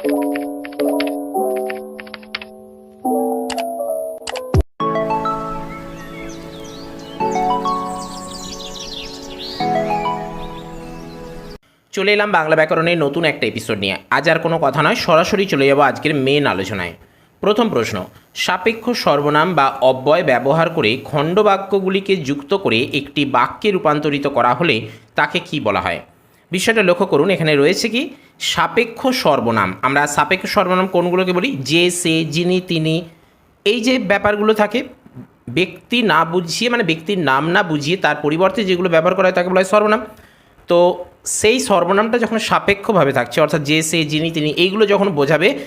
চলে এলাম বাংলা ব্যাকরণের নতুন একটা এপিসোড নিয়ে। আজ আর কোনো কথা নয়, সরাসরি চলে যাব আজকের মেন আলোচনায়। প্রথম প্রশ্ন, সাপেক্ষ সর্বনাম বা অব্যয় ব্যবহার করে খণ্ডবাক্যগুলিকে যুক্ত করে একটি বাক্যে রূপান্তরিত করা হলে তাকে কি বলা হয়? বিষয়টা লক্ষ্য করুন, এখানে রয়েছে কি? সাপেক্ষ সর্বনাম। আমরা সাপেক্ষ সর্বনাম কোনগুলোকে বলি? যে, সে, যিনি, তিনি। এই যে ব্যাপারগুলো থাকে, ব্যক্তি না বুঝিয়ে মানে ব্যক্তির নাম না বুঝিয়ে তার পরিবর্তে যেগুলো ব্যবহার করা হয় তাকে বলা হয় সর্বনাম। তো সেই সর্বনামটা যখন সাপেক্ষভাবে থাকছে, অর্থাৎ যে, সে, যিনি, তিনি, এইগুলো যখন বোঝাবে,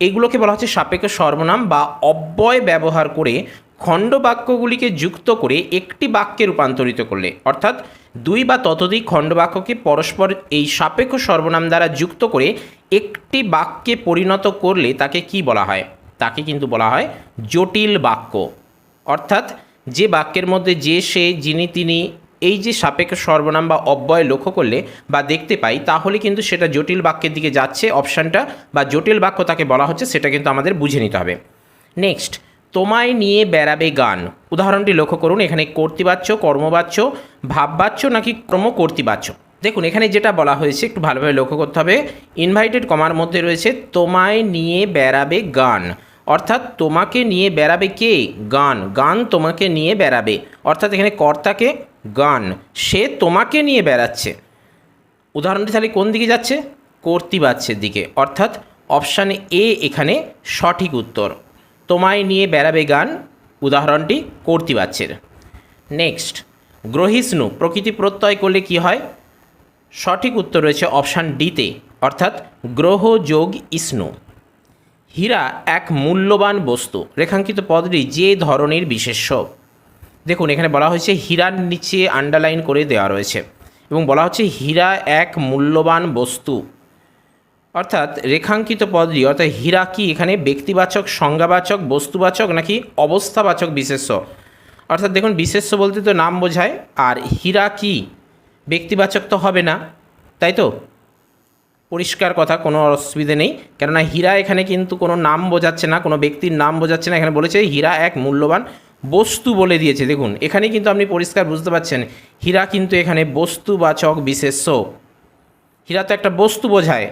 এগুলোকে বলা হচ্ছে সাপেক্ষ সর্বনাম বা অব্যয় ব্যবহার করে খণ্ড বাক্যগুলিকে যুক্ত করে একটি বাক্যে রূপান্তরিত করলে, অর্থাৎ দুই বা ততোধিক খণ্ড বাক্যকে পরস্পর এই সাপেক্ষ সর্বনাম দ্বারা যুক্ত করে একটি বাক্যে পরিণত করলে তাকে কি বলা হয়? তাকে কিন্তু বলা হয় জটিল বাক্য। অর্থাৎ যে বাক্যের মধ্যে যে, সে, যিনি, তিনি এই যে সাপেক্ষ সর্বনাম বা অব্যয় লক্ষ্য করলে বা দেখতে পাই, তাহলে কিন্তু সেটা জটিল বাক্যের দিকে যাচ্ছে, অপশানটা বা জটিল বাক্য তাকে বলা হচ্ছে, সেটা কিন্তু আমাদের বুঝে নিতে হবে। নেক্সট তোমায় নিয়ে বেড়াবে গান। উদাহরণটি লক্ষ্য করুন, এখানে কর্তৃবাচ্য, কর্মবাচ্য, ভাববাচ্য নাকি ক্রম কর্তৃবাচ্য দেখুন, এখানে যেটা বলা হয়েছে, একটু ভালোভাবে লক্ষ্য করতে হবে। ইনভাইটেড কমার মধ্যে রয়েছে, তোমায় নিয়ে বেড়াবে গান। অর্থাৎ তোমাকে নিয়ে বেড়াবে কে? গান। গান তোমাকে নিয়ে বেড়াবে। অর্থাৎ এখানে কর্তাকে গান। সে তোমাকে নিয়ে বেড়াচ্ছে। উদাহরণটি তাহলে কোন দিকে যাচ্ছে? কর্তৃবাচ্যের দিকে। অর্থাৎ অপশান এ এখানে সঠিক উত্তর। তোমায় নিয়ে বেড়াবে গান, উদাহরণটি কর্তৃবাচ্যের। নেক্সট, গ্রহিষ্ণু প্রকৃতি প্রত্যয় করলে কি হয়? সঠিক উত্তর রয়েছে অপশান ডিতে, অর্থাৎ গ্রহ যোগ ইষ্ণু। হীরা এক মূল্যবান বস্তু। রেখাঙ্কিত পদটি যে ধরনের বিশেষ্য। দেখুন, এখানে বলা হয়েছে হীরার নিচে আন্ডারলাইন করে দেওয়া রয়েছে এবং বলা হচ্ছে হীরা এক মূল্যবান বস্তু। অর্থাৎ রেখাঙ্কিত পদটি, অর্থাৎ হীরা কি এখানে ব্যক্তিবাচক, সংজ্ঞাবাচক, বস্তুবাচক নাকি অবস্থাবাচক বিশেষ্য। অর্থাৎ দেখুন, বিশেষ্য বলতে তো নাম বোঝায়, আর হীরা কি ব্যক্তিবাচক তো হবে না, তাই তো? পরিষ্কার কথা, কোনো অসুবিধে নেই। কেননা হীরা এখানে কিন্তু কোনো নাম বোঝাচ্ছে না, কোনো ব্যক্তির নাম বোঝাচ্ছে না। এখানে বলেছে হীরা এক মূল্যবান বস্তু বলে দিয়েছে। দেখুন, এখানে কিন্তু আপনি পরিষ্কার বুঝতে পারছেন, হীরা কিন্তু এখানে বস্তুবাচক বিশেষ্য। হীরা তো একটা বস্তু বোঝায়।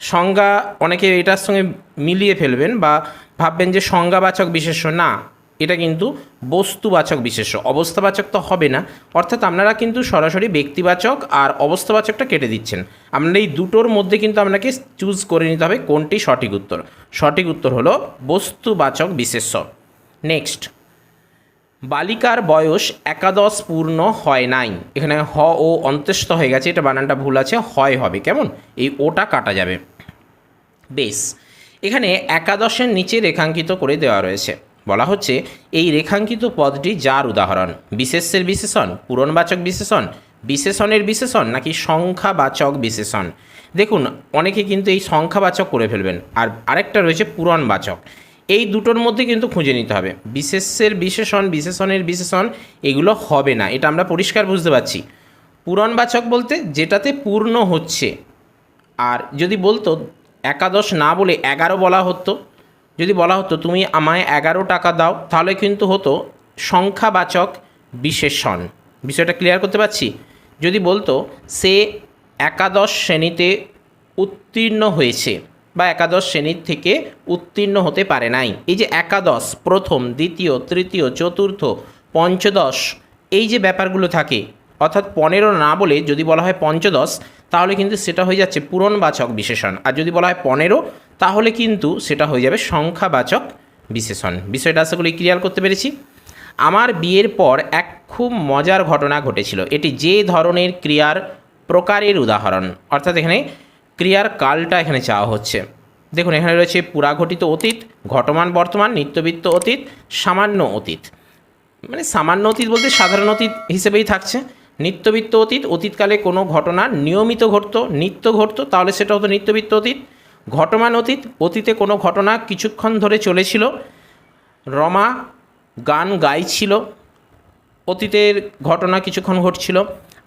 সংজ্ঞা, অনেকে এটার সঙ্গে মিলিয়ে ফেলবেন বা ভাববেন যে সংজ্ঞাবাচক বিশেষ্য, না। এটা কিন্তু বস্তুবাচক বিশেষ্য। অবস্থাবাচক তো হবে না। অর্থাৎ আপনারা কিন্তু সরাসরি ব্যক্তিবাচক আর অবস্থাবাচকটা কেটে দিচ্ছেন। আপনারা এই দুটোর মধ্যে কিন্তু আপনাকে চুজ করে নিতে হবে কোনটি সঠিক উত্তর। সঠিক উত্তর হলো বস্তুবাচক বিশেষ্য। নেক্সট বালিকার বয়স একাদশ পূর্ণ হয় নাই। এখানে হ, ও অন্ত্যেষ্ট হয়ে গেছে, এটা বানানটা ভুল আছে, হয় হবে। কেমন? এই ওটা কাটা যাবে। বেশ। এখানে একাদশের নিচে রেখাঙ্কিত করে দেওয়া রয়েছে। বলা হচ্ছে, এই রেখাঙ্কিত পদটি যার উদাহরণ? বিশেষের বিশেষণ, পূরণবাচক বিশেষণ, বিশেষণের বিশেষণ, নাকি সংখ্যাবাচক বিশেষণ? দেখুন, অনেকে কিন্তু এই সংখ্যাবাচক করে ফেলবেন। আর আরেকটা রয়েছে পূরণবাচক। এই দুটোর মধ্যে কিন্তু খুঁজে নিতে হবে। বিশেষের বিশেষণ, বিশেষণের বিশেষণ, এগুলো হবে না। এটা আমরা পরিষ্কার বুঝতে পারছি। পূরণবাচক বলতে যেটাতে পূর্ণ হচ্ছে। আর যদি বলতো, একাদশ না বলে এগারো বলা হতো, যদি বলা হতো, তুমি আমায় এগারো টাকা দাও, তাহলে কিন্তু হতো সংখ্যাবাচক বিশেষণ। বিষয়টা ক্লিয়ার করতে পারছি? যদি বলতো, সে একাদশ শ্রেণীতে উত্তীর্ণ হয়েছে। বা একাদশ শ্রেণির থেকে উত্তীর্ণ হতে পারে নাই। এই যে একাদশ, প্রথম, দ্বিতীয়, তৃতীয়, চতুর্থ, পঞ্চদশ, এই যে ব্যাপারগুলো থাকে, অর্থাৎ পনেরো না বলে যদি বলা হয় পঞ্চদশ, তাহলে কিন্তু সেটা হয়ে যাচ্ছে পূরণবাচক বিশেষণ। আর যদি বলা হয় পনেরো, তাহলে কিন্তু সেটা হয়ে যাবে সংখ্যাবাচক বিশেষণ। বিষয়টা আশা করি ক্লিয়ার করতে পেরেছি। আমার বিয়ের পর এক খুব মজার ঘটনা ঘটেছিল। এটি যে ধরনের ক্রিয়ার প্রকারের উদাহরণ। অর্থাৎ এখানে ক্রিয়ার কালটা এখানে চাওয়া হচ্ছে। দেখুন, এখানে রয়েছে পুরাঘটিত অতীত, ঘটমান বর্তমান, নিত্যবিত্ত অতীত, সামান্য অতীত। মানে সামান্য অতীত বলতে সাধারণ অতীত হিসেবেই থাকছে। নিত্যবিত্ত অতীত, অতীতকালে কোনো ঘটনা নিয়মিত ঘটতো, নিত্য ঘটতো, তাহলে সেটা হতো নিত্যবিত্ত অতীত। ঘটমান অতীত, অতীতে কোনো ঘটনা কিছুক্ষণ ধরে চলেছিল, রমা গান গাইছিল, অতীতের ঘটনা কিছুক্ষণ ঘটছিল।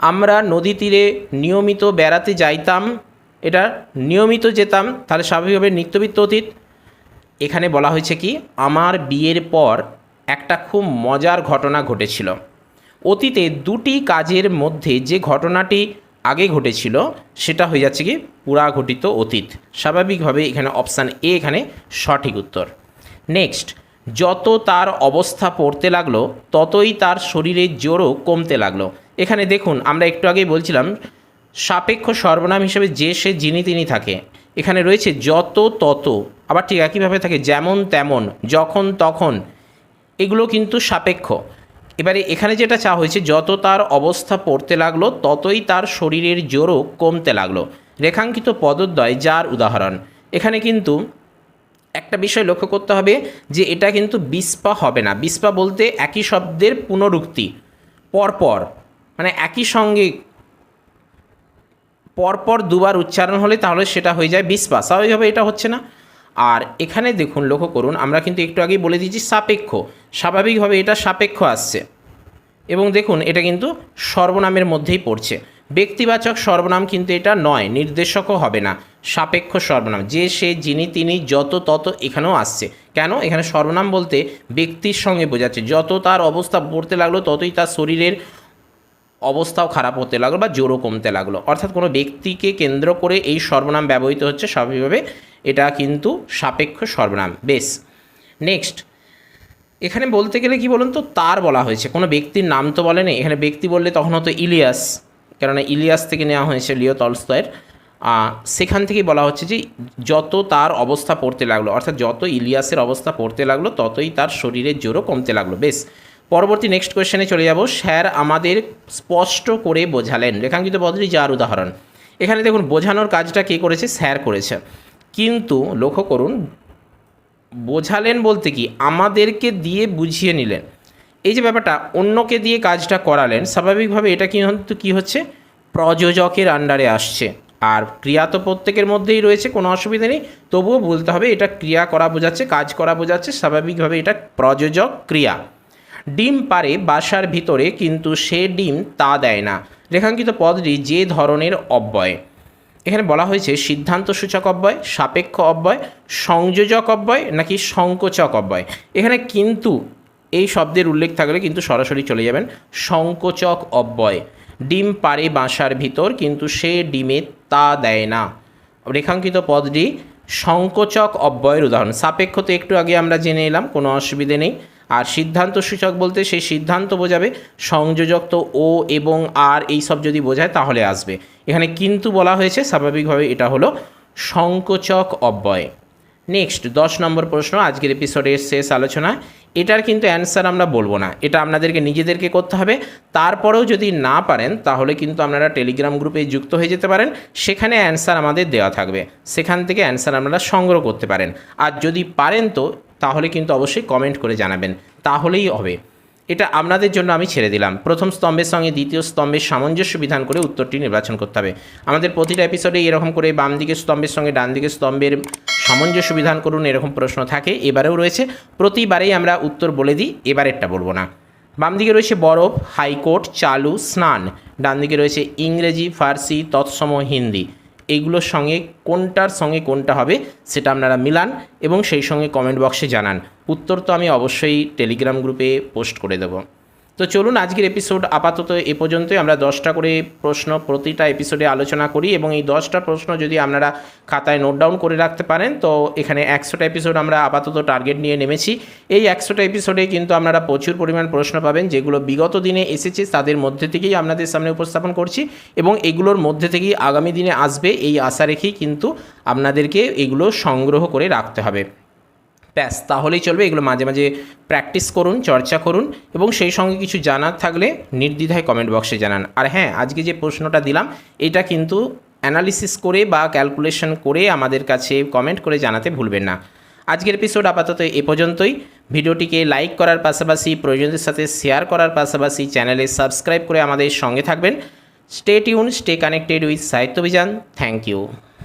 আমরা নদী তীরে নিয়মিত বেড়াতে যাইতাম এটা নিয়মিত যেতাম, তাহলে স্বাভাবিকভাবে নিত্যবিত্ত অতীত। এখানে বলা হয়েছে কি, আমার বিয়ের পর একটা খুব মজার ঘটনা ঘটেছিল। অতীতে দুটি কাজের মধ্যে যে ঘটনাটি আগে ঘটেছিল, সেটা হয়ে যাচ্ছে কি, পুরা ঘটিত অতীত। স্বাভাবিকভাবে এখানে অপশান এ এখানে সঠিক উত্তর। নেক্সট যত তার অবস্থা পড়তে লাগল, ততই তার শরীরের জোরও কমতে লাগল। এখানে দেখুন, আমরা একটু আগেই বলছিলাম সাপেক্ষ সর্বনাম হিসেবে যে সে যিনি তিনি থাকে। এখানে রয়েছে যত তত, আবার ঠিক একইভাবে থাকে যেমন তেমন, যখন তখন। এগুলো কিন্তু সাপেক্ষ। এবারে এখানে যেটা চা হয়েছে, যত তার অবস্থা পড়তে লাগল, ততই তার শরীরের জোরও কমতে লাগল। রেখাঙ্কিত পদদ্বয় যার উদাহরণ। এখানে কিন্তু একটা বিষয় লক্ষ্য করতে হবে যে এটা কিন্তু বিস্পা হবে না। বিস্পা বলতে একই শব্দের পুনরুক্তি, পরপর। মানে একই সঙ্গে পরপর দুবার উচ্চারণ হলে তাহলে সেটা হয়ে যায় বিস্পা স্বাভাবিকভাবে এটা হচ্ছে না। আর এখানে দেখুন, লক্ষ্য করুন, আমরা কিন্তু একটু আগেই বলে দিয়েছি সাপেক্ষ। স্বাভাবিকভাবে এটা সাপেক্ষ আসছে। এবং দেখুন, এটা কিন্তু সর্বনামের মধ্যেই পড়ছে। ব্যক্তিবাচক সর্বনাম কিন্তু এটা নয়, নির্দেশকও হবে না। সাপেক্ষ সর্বনাম, যে, সে, যিনি, তিনি, যত, তত এখানেও আসছে। কেন? এখানে সর্বনাম বলতে ব্যক্তির সঙ্গে বোঝাচ্ছে। যত তার অবস্থা পড়তে লাগল, ততই তার শরীরের অবস্থাও খারাপ হতে লাগল বা জোরও কমতে লাগল। অর্থাৎ কোনো ব্যক্তিকে কেন্দ্র করে এই সর্বনাম ব্যবহৃত হচ্ছে স্বাভাবিকভাবে এটা কিন্তু সাপেক্ষ সর্বনাম। বেশ, নেক্সট। এখানে বলতে গেলে কি বলুন তো, তার বলা হয়েছে। কোনো ব্যক্তির নাম তো বলেনি এখানে ব্যক্তি বললে তখন হতো ইলিয়াস, কেননা ইলিয়াস থেকে নেওয়া হয়েছে লিও তলস্তয়ের সেখান থেকেই বলা হচ্ছে যে যত তার অবস্থা পড়তে লাগল, অর্থাৎ যত ইলিয়াসের অবস্থা পড়তে লাগল, ততই তার শরীরের জোরও কমতে লাগল। বেশ পরবর্তী নেক্সট কোয়েশ্চেনে চলে যাব। স্যার আমাদের স্পষ্ট করে বোঝালেন। রেখাঙ্কিত পদ্ধতি যার উদাহরণ। এখানে দেখুন, বোঝানোর কাজটা কে করেছে? স্যার করেছে। কিন্তু লক্ষ্য করুন, বোঝালেন বলতে কি, আমাদেরকে দিয়ে বুঝিয়ে নিলেন। এই যে ব্যাপারটা, অন্যকে দিয়ে কাজটা করালেন, স্বাভাবিকভাবে এটা কি হচ্ছে কী হচ্ছে? প্রযোজকের আন্ডারে আসছে। আর ক্রিয়া তো প্রত্যেকের মধ্যেই রয়েছে, কোনো অসুবিধা নেই। তবুও বলতে হবে, এটা ক্রিয়া করা বোঝাচ্ছে, কাজ করা বোঝাচ্ছে, স্বাভাবিকভাবে এটা প্রযোজক ক্রিয়া। ডিম পারে বাসার ভিতরে, কিন্তু সে ডিম তা দেয় না। রেখাঙ্কিত পদটি যে ধরনের অব্যয়। এখানে বলা হয়েছে সিদ্ধান্ত সূচক অব্যয়, সাপেক্ষ অব্যয়, সংযোজক অব্যয়, নাকি সংকোচক অব্যয়। এখানে কিন্তু এই শব্দের উল্লেখ থাকলে কিন্তু সরাসরি চলে যাবেন, সংকোচক অব্যয়। ডিম পারে বাসার ভিতর, কিন্তু সে ডিমে তা দেয় না। রেখাঙ্কিত পদটি সংকোচক অব্যয়ের উদাহরণ। সাপেক্ষ তো একটু আগে আমরা জেনে এলাম, কোনো অসুবিধে নেই। আর সিদ্ধান্ত সূচক বলতে সেই সিদ্ধান্ত বোঝাবে সংযোজক তো ও এবং আর এই সব যদি বোঝায় তাহলে আসবে। এখানে কিন্তু বলা হয়েছে স্বাভাবিকভাবে এটা হলো সংকোচক অব্যয়। নেক্সট, দশ নম্বর প্রশ্ন, আজকের এপিসোডের শেষ আলোচনা এটার কিন্তু অ্যান্সার আমরা বলব না। এটা আপনাদেরকে নিজেদেরকে করতে হবে। তারপরেও যদি না পারেন, তাহলে কিন্তু আপনারা টেলিগ্রাম গ্রুপে যুক্ত হয়ে যেতে পারেন। সেখানে অ্যান্সার আমাদের দেওয়া থাকবে। সেখান থেকে অ্যান্সার আপনারা সংগ্রহ করতে পারেন। আর যদি পারেন তো তাহলে কিন্তু অবশ্যই কমেন্ট করে জানাবেন। তাহলেই হবে। এটা আপনাদের জন্য আমি ছেড়ে দিলাম। প্রথম স্তম্ভের সঙ্গে দ্বিতীয় স্তম্ভের সামঞ্জস্য বিধান করে উত্তরটি নির্বাচন করতে হবে। আমাদের প্রতিটা এপিসোডে এরকম করে বাম দিকের স্তম্ভের সঙ্গে ডান দিকের স্তম্ভের সামঞ্জস্য বিধান করুন, এরকম প্রশ্ন থাকে। এবারেও রয়েছে। প্রতিবারেই আমরা উত্তর বলে দিই, এবারেরটা বলব না। বাম দিকে রয়েছে বরফ, হাইকোর্ট, চালু, স্নান। ডান দিকে রয়েছে ইংরেজি, ফার্সি, তৎসম, হিন্দি। এইগুলোর সঙ্গে কোনটার সঙ্গে কোনটা হবে সেটা আপনারা মিলান এবং সেই সঙ্গে কমেন্ট বক্সে জানান। উত্তর তো আমি অবশ্যই টেলিগ্রাম গ্রুপে পোস্ট করে দেবো। তো চলুন আজকের এপিসোড আপাতত এ পর্যন্তই। আমরা দশটা করে প্রশ্ন প্রতিটা এপিসোডে আলোচনা করি এবং এই দশটা প্রশ্ন যদি আপনারা খাতায় নোট ডাউন করে রাখতে পারেন, তো এখানে একশোটা এপিসোড আমরা আপাতত টার্গেট নিয়ে নেমেছি। এই একশোটা এপিসোডে কিন্তু আপনারা প্রচুর পরিমাণ প্রশ্ন পাবেন, যেগুলো বিগত দিনে এসেছে, তাদের মধ্যে থেকেই আপনাদের সামনে উপস্থাপন করছি এবং এগুলোর মধ্যে থেকেই আগামী দিনে আসবে, এই আশা রেখেই কিন্তু আপনাদেরকে এগুলো সংগ্রহ করে রাখতে হবে। ব্যাস, তাহলেই চলবে। এগুলো মাঝে মাঝে প্র্যাকটিস করুন, চর্চা করুন এবং সেই সঙ্গে কিছু জানার থাকলে নির্দ্বিধায় কমেন্ট বক্সে জানান। আর হ্যাঁ আজকে যে প্রশ্নটা দিলাম, এটা কিন্তু অ্যানালিসিস করে বা ক্যালকুলেশন করে আমাদের কাছে কমেন্ট করে জানাতে ভুলবেন না। আজকের এপিসোড আপাতত এ পর্যন্তই। ভিডিওটিকে লাইক করার পাশাপাশি, প্রয়োজনদের সাথে শেয়ার করার পাশাপাশি চ্যানেলে সাবস্ক্রাইব করে আমাদের সঙ্গে থাকবেন। Stay tune stay connected with Sahitya Abhijan thank you